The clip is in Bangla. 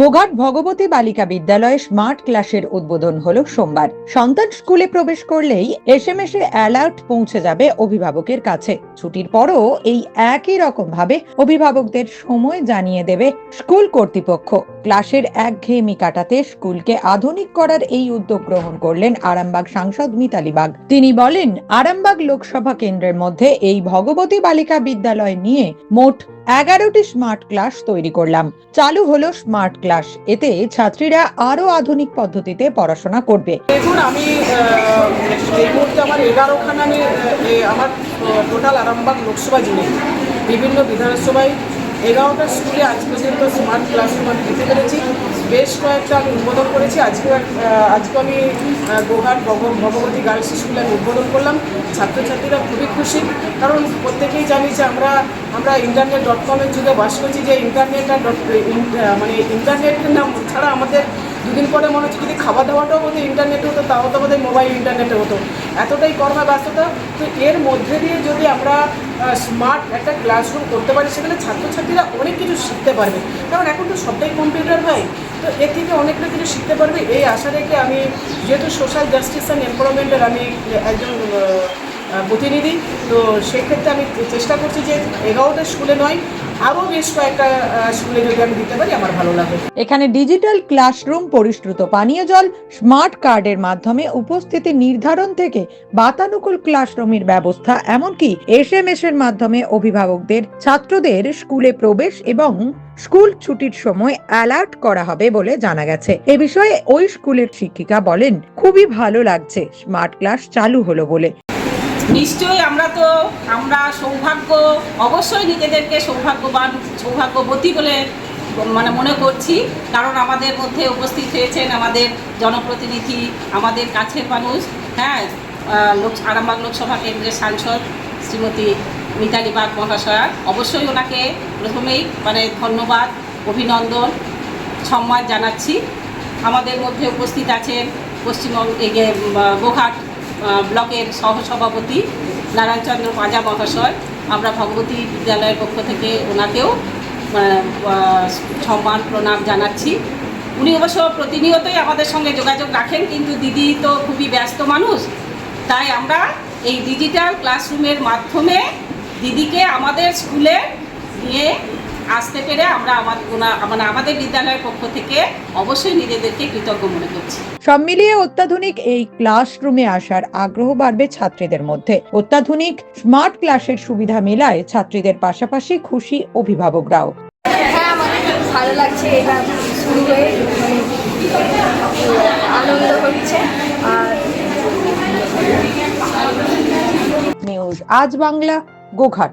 গোঘাট ভগবতী বালিকা বিদ্যালয়ে স্মার্ট ক্লাসের উদ্বোধন হলো সোমবার। সন্তান স্কুলে প্রবেশ করলেই এসএমএস এ অ্যালার্ট পৌঁছে যাবে অভিভাবকের কাছে। ছুটির পরও এই একই রকম ভাবে অভিভাবকদের সময় জানিয়ে দেবে স্কুল কর্তৃপক্ষ। ক্লাসের একঘেয়েমি কাটাতে স্কুলকে আধুনিক করার এই উদ্যোগ গ্রহণ করলেন আরামবাগ সাংসদ মিতালি বাগ। তিনি বলেন, আরামবাগ লোকসভা কেন্দ্রের মধ্যে এই ভগবতী বালিকা বিদ্যালয় নিয়ে মোট এগারোটি স্মার্ট ক্লাস তৈরি করলাম। চালু হলো স্মার্ট ক্লাস এতে ছাত্রীরা আরও আধুনিক পদ্ধতিতে পড়াশোনা করবে। দেখুন, আমি আমার এগারোখানা আমি আমার টোটাল আরামবাগ লোকসভা জুড়ে বিভিন্ন বিধানসভায় এগারোটা স্কুলে আজ পর্যন্ত স্মার্ট ক্লাসরুম আমি দিতে পেরেছি। বেশ কয়েকটা আমি উদ্বোধন করেছি। আজকে আজকে আমি ভগ- ভগবতী গার্লস স্কুলে আমি উদ্বোধন করলাম। ছাত্রছাত্রীরা খুবই খুশি। কারণ প্রত্যেকেই জানি যে আমরা আমরা ইন্টারনেট ডট কমের যুগে বাস করছি যে ইন্টারনেট আর ডট মানে ইন্টারনেটের নাম ছাড়া আমাদের দুদিন পরে মনে হচ্ছে যদি খাওয়া দাওয়াটাও হতো ইন্টারনেটে হতো, তাও তো বোধহয় মোবাইল ইন্টারনেটে হতো। এতটাই কর্মা ব্যস্ততা তো এর মধ্যে দিয়ে যদি আমরা স্মার্ট একটা ক্লাসরুম করতে পারি, সেখানে ছাত্রছাত্রীরা অনেক কিছু শিখতে পারবে। কারণ এখন তো সবটাই কম্পিউটার হয় তো এর থেকে অনেকটা কিছু শিখতে পারবে। এই আশা রেখে আমি যেহেতু সোশ্যাল জাস্টিস অ্যান্ড এমপ্লয়মেন্টের আমি একজন প্রতিনিধি। তো সেক্ষেত্রে আমি চেষ্টা করছি যে এগারোটা স্কুলে নয়, আরও বেশ কয়েকটা স্কুলে যদি আমি দিতে পারি, আমার ভালো লাগবে। এখানে ডিজিটাল ক্লাসরুম পরিশ্রুত পানীয় জল, স্মার্ট কার্ডের মাধ্যমে উপস্থিতি নির্ধারণ থেকে বাতানুকূল ক্লাসরুমের ব্যবস্থা, এমনকি এসএমএস এর মাধ্যমে অভিভাবকদের, ছাত্রদের স্কুলে প্রবেশ এবং স্কুল ছুটির সময় অ্যালার্ট করা হবে বলে জানা গেছে। এ বিষয়ে ওই স্কুলের শিক্ষিকা বলেন, খুবই ভালো লাগছে, স্মার্ট ক্লাস চালু হলো বলে। নিশ্চয়ই আমরা তো, আমরা সৌভাগ্য, অবশ্যই নিজেদেরকে সৌভাগ্যবান, সৌভাগ্যবতী বলে মানে মনে করছি। কারণ আমাদের মধ্যে উপস্থিত হয়েছেন আমাদের জনপ্রতিনিধি, আমাদের কাছের মানুষ হ্যাঁ লোক, আরামবাগ লোকসভা কেন্দ্রের সাংসদ শ্রীমতী মিতালি বাগ মহাশয়া। অবশ্যই ওনাকে প্রথমেই মানে ধন্যবাদ, অভিনন্দন, সম্মান জানাচ্ছি। আমাদের মধ্যে উপস্থিত আছেন পশ্চিমবঙ্গ এই ব্লকের সহসভাপতি নারায়ণচন্দ্র পাঁজা মহাশয়, আমরা ভগবতী বিদ্যালয়ের পক্ষ থেকে ওনাকেও সম্মান, প্রণাম জানাচ্ছি। উনি অবশ্য প্রতিনিয়তই আমাদের সঙ্গে যোগাযোগ রাখেন, কিন্তু দিদি তো খুবই ব্যস্ত মানুষ, তাই আমরা এই ডিজিটাল ক্লাসরুমের মাধ্যমে দিদিকে আমাদের স্কুলে নিয়ে আসতে পেরে আমরা আমাদের মানে আমাদের বিদ্যালয়ের পক্ষ থেকে অবশ্যই নিজেদেরকে কৃতজ্ঞ মনে করছি। সব মিলিয়ে অত্যাধুনিক এই ক্লাসরুমে আসার আগ্রহ বাড়বে ছাত্রীদের মধ্যে। অত্যাধুনিক স্মার্ট ক্লাসের সুবিধা মেলায় ছাত্রীদের পাশাপাশি খুশি অভিভাবকরাও। হ্যাঁ আমাদের ভালো লাগছে এটা শুরু হয়ে। আনন্দ হচ্ছে। আর নিউজ আজ বাংলা গোঘাট।